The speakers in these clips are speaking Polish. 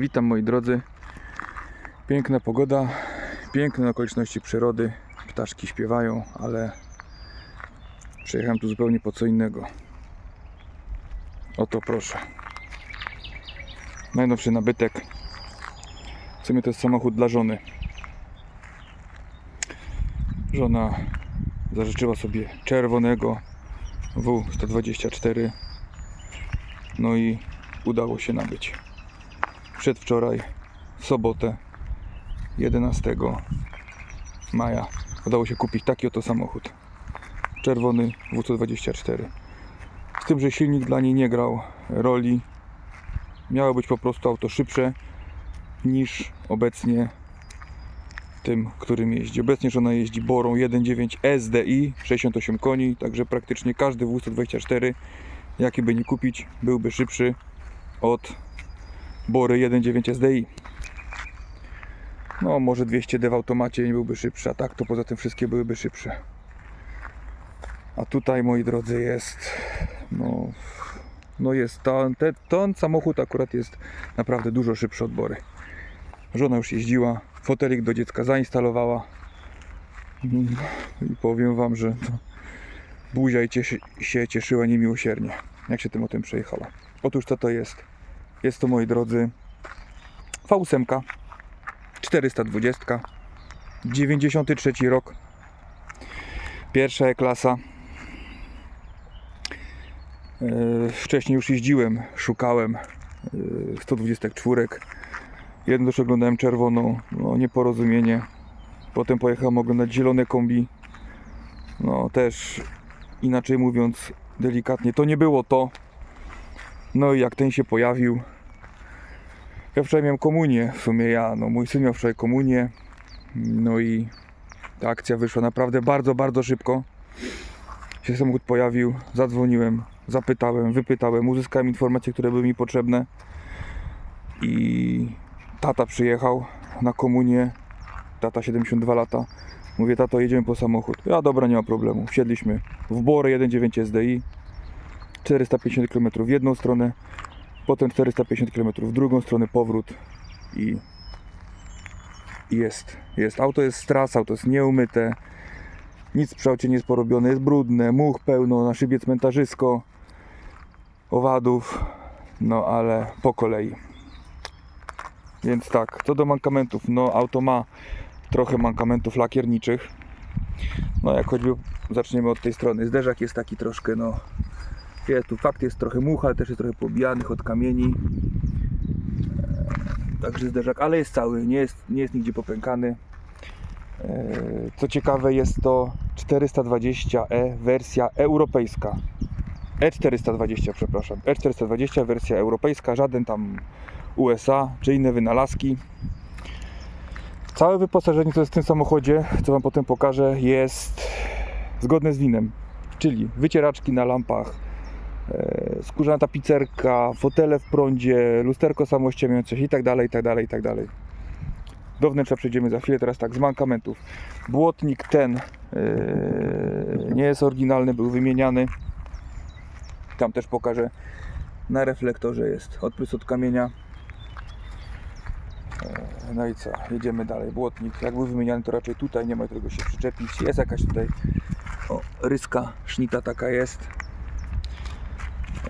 Witam moi drodzy. Piękna pogoda, piękne okoliczności przyrody. Ptaszki śpiewają, ale przyjechałem tu zupełnie po co innego. Oto proszę. Najnowszy nabytek. W sumie to jest samochód dla żony. Żona zażyczyła sobie czerwonego W124. No i udało się nabyć. Przedwczoraj, w sobotę, 11 maja, udało się kupić taki oto samochód. Czerwony W124. Z tym, że silnik dla niej nie grał roli. Miało być po prostu auto szybsze niż obecnie tym, którym jeździ. Obecnie żona jeździ Borą 1.9 SDI, 68 koni, także praktycznie każdy W124, jaki by nie kupić, byłby szybszy od Bory 1.9 SDI. No, może 200D w automacie nie byłby szybszy, a tak to poza tym wszystkie byłyby szybsze. A tutaj, moi drodzy, jest no, no jest ten, ten, ten samochód akurat jest naprawdę dużo szybszy od Bory. Żona już jeździła, fotelik do dziecka zainstalowała i powiem wam, że to buzia i cieszy, się cieszyła niemiłosiernie, jak się tym o tym przejechała. Otóż co to jest? Jest to, moi drodzy, V8 420 93 rok pierwsza E-klasa E, Wcześniej już jeździłem, szukałem e, 124 Jedną też oglądałem czerwoną, no nieporozumienie. Potem pojechałem oglądać zielone kombi. No też inaczej mówiąc delikatnie, to nie było to. No i jak ten się pojawił. Ja wczoraj miałem komunię, w sumie ja, no mój syn miał wczoraj komunię. No i ta akcja wyszła naprawdę bardzo, bardzo szybko. Się samochód pojawił, zadzwoniłem, zapytałem, wypytałem, uzyskałem informacje, które były mi potrzebne. I tata przyjechał na komunię, tata 72 lata. Mówię, tato, jedziemy po samochód. Ja, dobra, nie ma problemu. Wsiedliśmy w Bory 1.9 SDI, 450 km w jedną stronę, potem 450 km w drugą stronę, powrót i jest, jest. Auto jest stras, auto jest nieumyte, nic przy aucie nie jest porobione, jest brudne, much pełno, na szybie cmentarzysko, owadów, no ale po kolei. Więc tak, co do mankamentów, no auto ma trochę mankamentów lakierniczych. No jak choćby zaczniemy od tej strony. Zderzak jest taki troszkę, no tu fakt jest trochę much, ale też jest trochę pobijanych od kamieni. E, Także zderzak, ale jest cały, nie jest, nie jest nigdzie popękany. E, Co ciekawe jest to 420e wersja europejska. E420, przepraszam. E420 wersja europejska, żaden tam USA czy inne wynalazki. Całe wyposażenie, co jest w tym samochodzie, co Wam potem pokażę, jest zgodne z winem. Czyli wycieraczki na lampach, skórzana tapicerka, fotele w prądzie, lusterko samościemiące się i tak dalej, i tak dalej, i tak dalej. Do wnętrza przejdziemy za chwilę, teraz tak, z mankamentów. Błotnik ten e, nie jest oryginalny, był wymieniany. Tam też pokażę. Na reflektorze jest odprys od kamienia. E, No i co? Jedziemy dalej. Błotnik. Jak był wymieniany, to raczej tutaj nie ma czego się przyczepić. Jest jakaś tutaj o, ryska, sznita taka jest.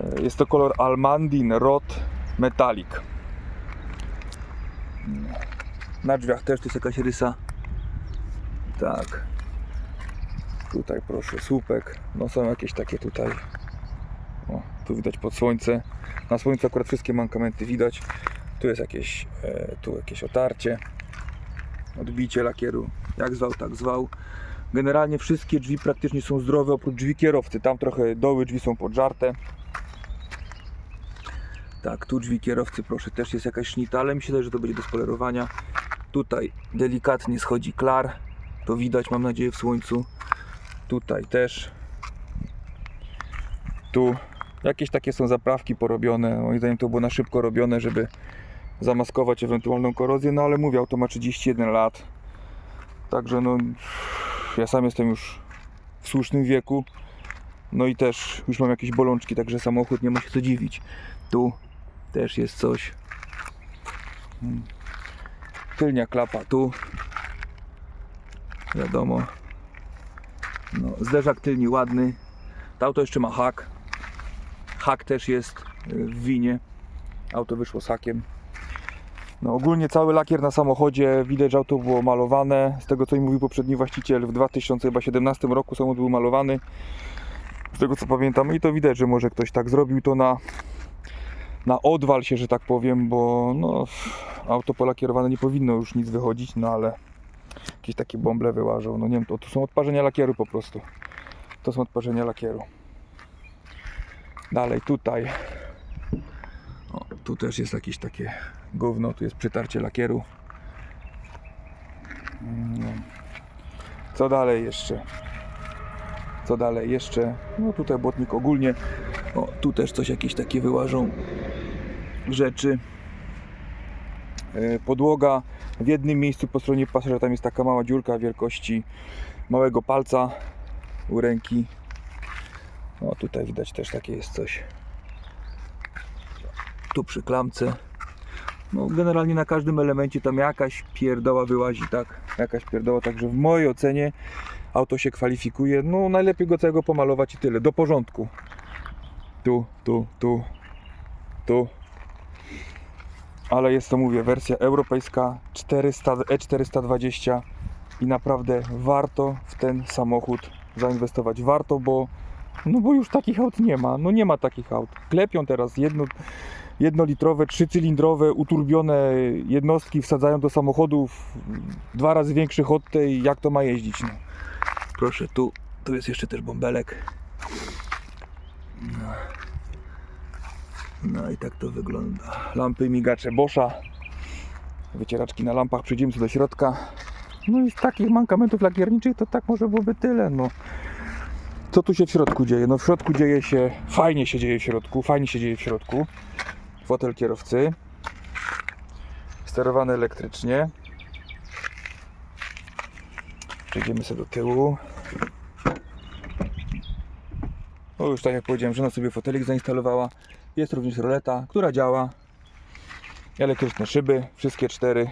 E, Jest to kolor Almandin Rot Metallic. Na drzwiach też to jest jakaś rysa. Tak. Tutaj proszę, słupek. No są jakieś takie tutaj. O, tu widać pod słońce. Na słońcu akurat wszystkie mankamenty widać. Tu jest jakieś, e, tu jakieś otarcie. Odbicie lakieru. Jak zwał, tak zwał. Generalnie wszystkie drzwi praktycznie są zdrowe, oprócz drzwi kierowcy. Tam trochę doły drzwi są podżarte. Tak, tu drzwi kierowcy, proszę, też jest jakaś sznita, ale wydaje, że to będzie do spolerowania. Tutaj delikatnie schodzi klar. To widać, mam nadzieję, w słońcu. Tutaj też. Tu jakieś takie są zaprawki porobione. Moim zdaniem to było na szybko robione, żeby zamaskować ewentualną korozję. No ale mówię, auto ma 31 lat. Także no, ja sam jestem już w słusznym wieku. No i też już mam jakieś bolączki, także samochód nie ma się co dziwić. Tu też jest coś. Mm. Tylnia klapa tu. Wiadomo. No, zderzak tylni ładny. To auto jeszcze ma hak. Hak też jest y, w winie. Auto wyszło z hakiem. No ogólnie cały lakier na samochodzie, widać, że auto było malowane. Z tego co mi mówił poprzedni właściciel, w 2017 roku samochód był malowany. Z tego co pamiętam i to widać, że może ktoś tak zrobił to na, na odwal się, że tak powiem, bo no, auto polakierowane nie powinno już nic wychodzić, no ale jakieś takie bąble wyłażą. No nie wiem, to, to są odparzenia lakieru po prostu. To są odparzenia lakieru. Dalej tutaj. O, tu też jest jakieś takie gówno, tu jest przytarcie lakieru. No. Co dalej jeszcze? Co dalej jeszcze? No tutaj błotnik ogólnie. O, tu też coś jakieś takie wyłażą rzeczy. E, Podłoga w jednym miejscu po stronie pasażera tam jest taka mała dziurka wielkości małego palca u ręki. O, tutaj widać też takie jest coś. Tu przy klamce. No, generalnie na każdym elemencie tam jakaś pierdoła wyłazi, tak? Jakaś pierdoła, także w mojej ocenie auto się kwalifikuje. No, najlepiej go całego pomalować i tyle, do porządku. Tu, tu, tu, tu. Ale jest to, mówię, wersja europejska 400, E420 i naprawdę warto w ten samochód zainwestować. Warto, bo no bo już takich aut nie ma. No nie ma takich aut. Klepią teraz jedno, jednolitrowe, trzycylindrowe, uturbione jednostki, wsadzają do samochodów dwa razy większych od tej, jak to ma jeździć. No. Proszę, tu, tu jest jeszcze też bąbelek. No. No i tak to wygląda. Lampy, migacze Boscha. Wycieraczki na lampach, przejdziemy sobie do środka. No i z takich mankamentów lakierniczych to tak może byłoby tyle. No. Co tu się w środku dzieje? No w środku dzieje się, fajnie się dzieje w środku, fajnie się dzieje w środku. Fotel kierowcy. Sterowany elektrycznie. Przejdziemy sobie do tyłu. No już tak jak powiedziałem, żona sobie fotelik zainstalowała. Jest również roleta, która działa. Elektryczne szyby, wszystkie cztery.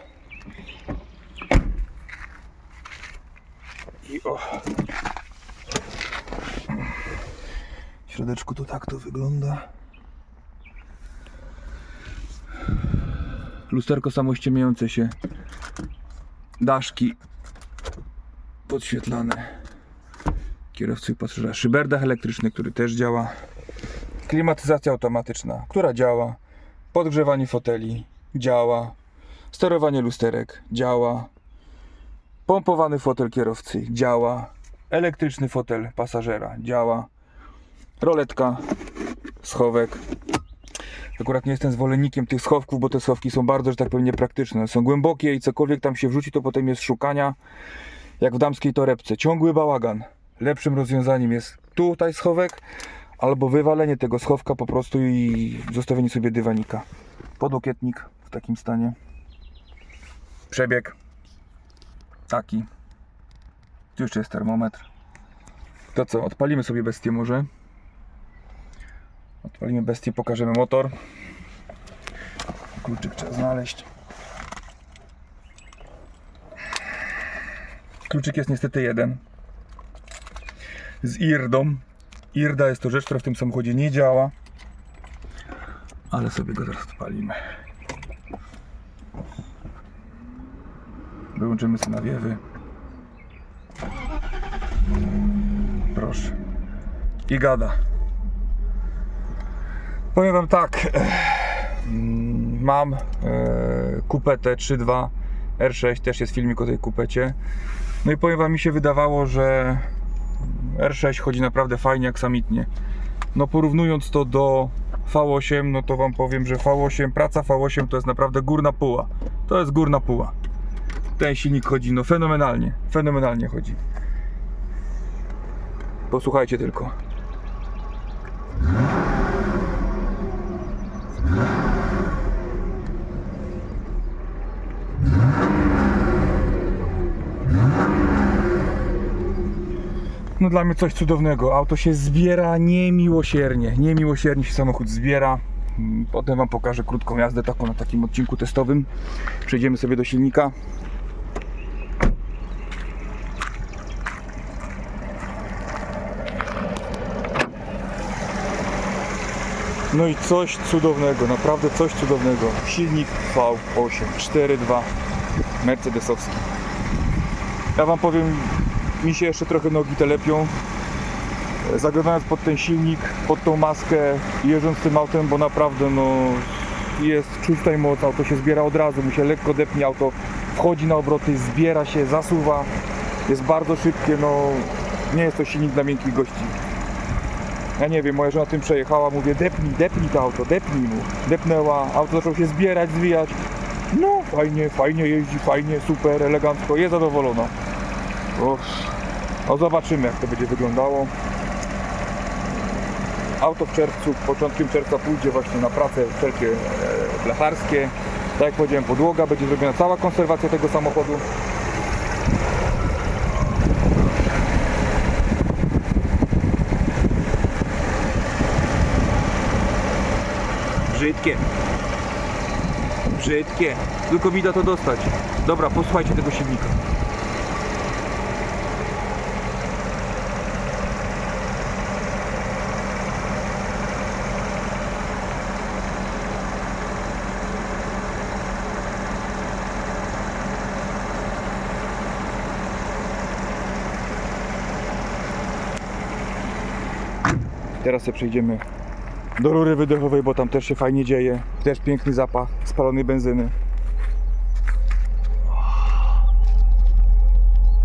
I o, W środeczku to tak to wygląda. Lusterko samościemiające się. Daszki podświetlane. Kierowcy i pasażera. Szyberdach elektryczny, który też działa. Klimatyzacja automatyczna, która działa. Podgrzewanie foteli działa. Sterowanie lusterek działa. Pompowany fotel kierowcy działa. Elektryczny fotel pasażera działa roletka, schowek. Akurat nie jestem zwolennikiem tych schowków, bo te schowki są bardzo, że tak powiem, niepraktyczne. Są głębokie i cokolwiek tam się wrzuci, to potem jest szukania, jak w damskiej torebce. Ciągły bałagan. Lepszym rozwiązaniem jest tutaj schowek, albo wywalenie tego schowka po prostu i zostawienie sobie dywanika. Podłokietnik w takim stanie. Przebieg. Taki. Tu jeszcze jest termometr. To co, odpalimy sobie bestię może? Odpalimy bestię, pokażemy motor. Kluczyk trzeba znaleźć. Kluczyk jest niestety jeden. Z IRDą. IRDA jest to rzecz, która w tym samochodzie nie działa. Ale sobie go zaraz odpalimy. Wyłączymy sobie nawiewy. Proszę. I gada. Powiem Wam tak. mm, Mam e, kupetę 3.2 R6, też jest filmik o tej kupecie. No i powiem Wam, mi się wydawało, że R6 chodzi naprawdę fajnie, aksamitnie. No porównując to do V8, no to Wam powiem, że V8, praca V8 to jest naprawdę górna puła. To jest górna puła. Ten silnik chodzi no fenomenalnie, fenomenalnie chodzi. Posłuchajcie tylko. No dla mnie coś cudownego. Auto się zbiera niemiłosiernie. Niemiłosiernie się samochód zbiera. Potem Wam pokażę krótką jazdę taką na takim odcinku testowym. Przejdziemy sobie do silnika. No i coś cudownego, naprawdę coś cudownego. Silnik V8 4.2 Mercedesowski. Ja Wam powiem, mi się jeszcze trochę nogi telepią. Zaglądając pod ten silnik, pod tą maskę, jeżdżąc tym autem, bo naprawdę no jest czuć tutaj moc, auto się zbiera od razu, mu się lekko depnie, auto wchodzi na obroty, zbiera się, zasuwa, jest bardzo szybkie, no nie jest to silnik dla miękkich gości. Ja nie wiem, moja żona tym przejechała, mówię depnij, depnij to auto, depnij mu. Depnęła, auto zaczęło się zbierać, zwijać. No, fajnie, fajnie jeździ, fajnie, super, elegancko, jest zadowolona. Uff. No zobaczymy jak to będzie wyglądało. Auto w czerwcu, początkiem czerwca pójdzie właśnie na prace wszelkie e, blecharskie. Tak jak powiedziałem, podłoga, będzie zrobiona cała konserwacja tego samochodu. Brzydkie. Brzydkie. Tylko mi da to dostać. Dobra, posłuchajcie tego silnika. Teraz sobie przejdziemy do rury wydechowej, bo tam też się fajnie dzieje. Też piękny zapach spalonej benzyny.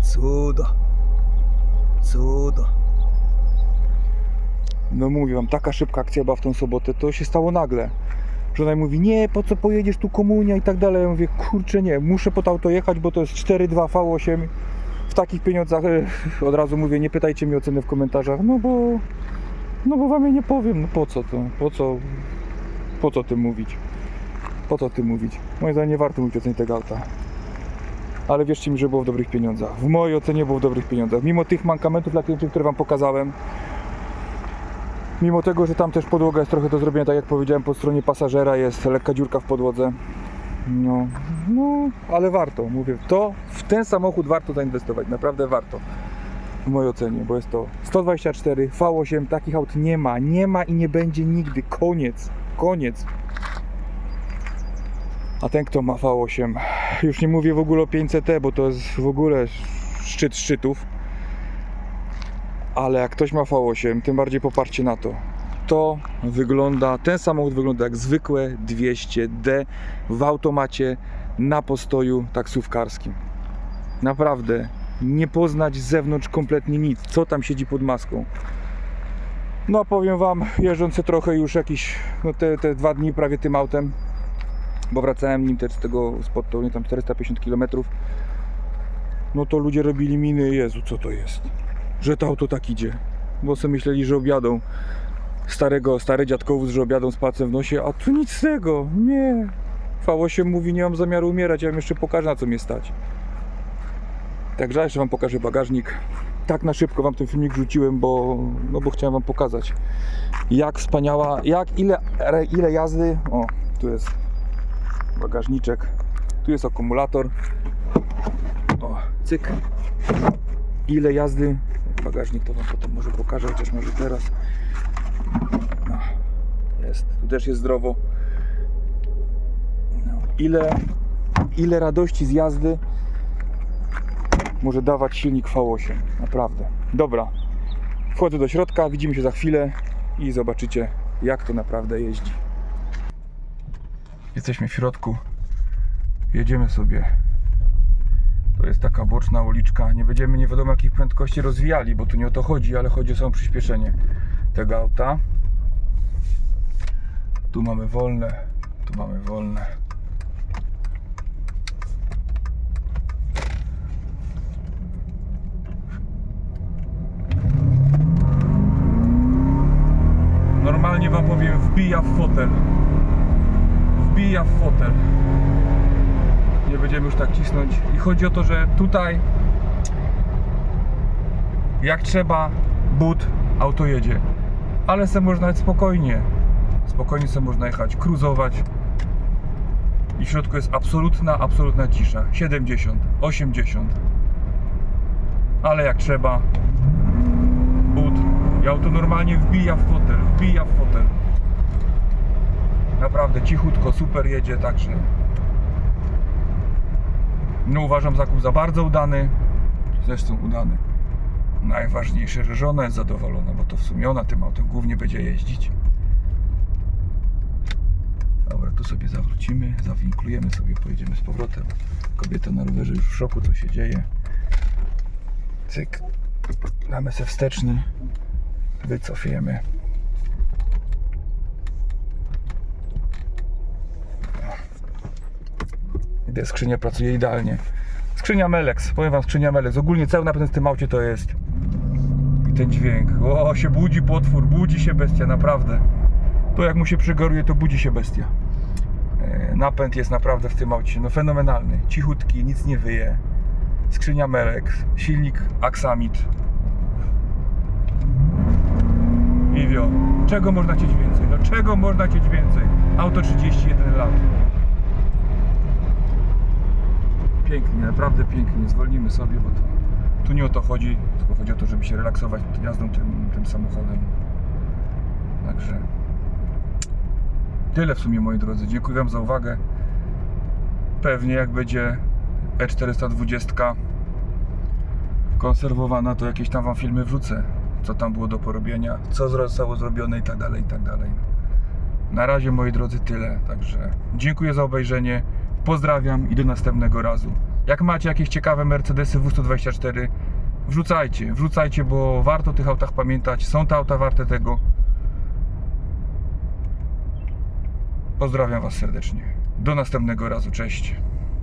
Cudo. Cudo. No mówię wam, taka szybka akcja była w tą sobotę, to się stało nagle. Żona mi mówi, nie, po co pojedziesz tu komunia i tak dalej. Ja mówię, kurczę nie, muszę pod auto jechać, bo to jest 4.2 V8. W takich pieniądzach eh, od razu mówię, nie pytajcie mi o cenę w komentarzach, no bo no bo wam ja nie powiem, no po co to? Po co? Po co tym mówić? Po co tym mówić? Moim zdaniem nie warto mówić o cenie tego auta. Ale wierzcie mi, że było w dobrych pieniądzach. W mojej ocenie było w dobrych pieniądzach. Mimo tych mankamentów lakierniczych, które wam pokazałem. Mimo tego, że tam też podłoga jest trochę do zrobienia, tak jak powiedziałem, po stronie pasażera jest lekka dziurka w podłodze. No, no, ale warto, mówię, to w ten samochód warto zainwestować, naprawdę warto w mojej ocenie, bo jest to 124 V8, takich aut nie ma, nie ma i nie będzie nigdy, koniec, koniec. A ten kto ma V8, już nie mówię w ogóle o 500T, bo to jest w ogóle szczyt szczytów, ale jak ktoś ma V8, tym bardziej poparcie na to. To wygląda, ten samochód wygląda jak zwykłe 200D w automacie na postoju taksówkarskim. Naprawdę, nie poznać z zewnątrz kompletnie nic, co tam siedzi pod maską. No powiem Wam, jeżdżący trochę już jakiś, no te, te dwa dni prawie tym autem, bo wracałem nim też z tego spod to nie tam 450 km, no to ludzie robili miny, Jezu, co to jest? Że to auto tak idzie. Bo sobie myśleli, że objadą starego, stary dziadkowóz, że objadą z palcem w nosie, a tu nic z tego, nie. V8 mówi, nie mam zamiaru umierać, ja wam jeszcze pokażę na co mnie stać. Także jeszcze Wam pokażę bagażnik. Tak na szybko Wam ten filmik rzuciłem, bo, no bo chciałem Wam pokazać jak wspaniała, jak ile, ile jazdy. O, tu jest bagażniczek, tu jest akumulator. O, cyk. Ile jazdy. Bagażnik to Wam potem może pokażę, chociaż może teraz. No, jest, tu też jest zdrowo. No, ile, ile radości z jazdy może dawać silnik V8. Naprawdę. Dobra. Wchodzę do środka, widzimy się za chwilę i zobaczycie jak to naprawdę jeździ. Jesteśmy w środku. Jedziemy sobie. To jest taka boczna uliczka. Nie będziemy nie wiadomo jakich prędkości rozwijali, bo tu nie o to chodzi, ale chodzi o samo przyspieszenie tego auta. Tu mamy wolne, tu mamy wolne. Normalnie wam powiem, wbija w fotel. Wbija w fotel. Nie będziemy już tak cisnąć. I chodzi o to, że tutaj jak trzeba, but, auto jedzie. Ale se można nawet spokojnie. Spokojnie sobie można jechać, cruzować. I w środku jest absolutna, absolutna cisza. 70, 80. Ale jak trzeba, but. I auto normalnie wbija w fotel, wbija w fotel. Naprawdę cichutko, super jedzie, także no uważam zakup za bardzo udany. Zresztą udany. Najważniejsze, że żona jest zadowolona, bo to w sumie ona tym autem głównie będzie jeździć. Dobra, tu sobie zawrócimy, zawinklujemy sobie, pojedziemy z powrotem. Kobieta na rowerze już w szoku, co się dzieje. Cyk. Damy se wsteczny. Wycofiemy. Gdzie skrzynia pracuje idealnie. Skrzynia Melex, powiem wam skrzynia Melex. Ogólnie cały napęd w tym aucie to jest. I ten dźwięk. O, się budzi potwór, budzi się bestia, naprawdę. To jak mu się przygoruje, to budzi się bestia. E, Napęd jest naprawdę w tym aucie no fenomenalny. Cichutki, nic nie wyje. Skrzynia Melex, silnik Axamit. Iwio, czego można chcieć więcej? No czego można chcieć więcej? Auto 31 lat. Pięknie, naprawdę pięknie. Zwolnimy sobie, bo to, tu nie o to chodzi, tylko chodzi o to, żeby się relaksować jazdą tym, tym samochodem. Także tyle w sumie, moi drodzy. Dziękuję Wam za uwagę. Pewnie jak będzie E E420 konserwowana, to jakieś tam Wam filmy wrzucę. Co tam było do porobienia, co zostało zrobione i tak dalej, i tak dalej. Na razie, moi drodzy, tyle. Także dziękuję za obejrzenie. Pozdrawiam i do następnego razu. Jak macie jakieś ciekawe Mercedesy W124, wrzucajcie, wrzucajcie, bo warto o tych autach pamiętać. Są te auta warte tego. Pozdrawiam Was serdecznie. Do następnego razu. Cześć.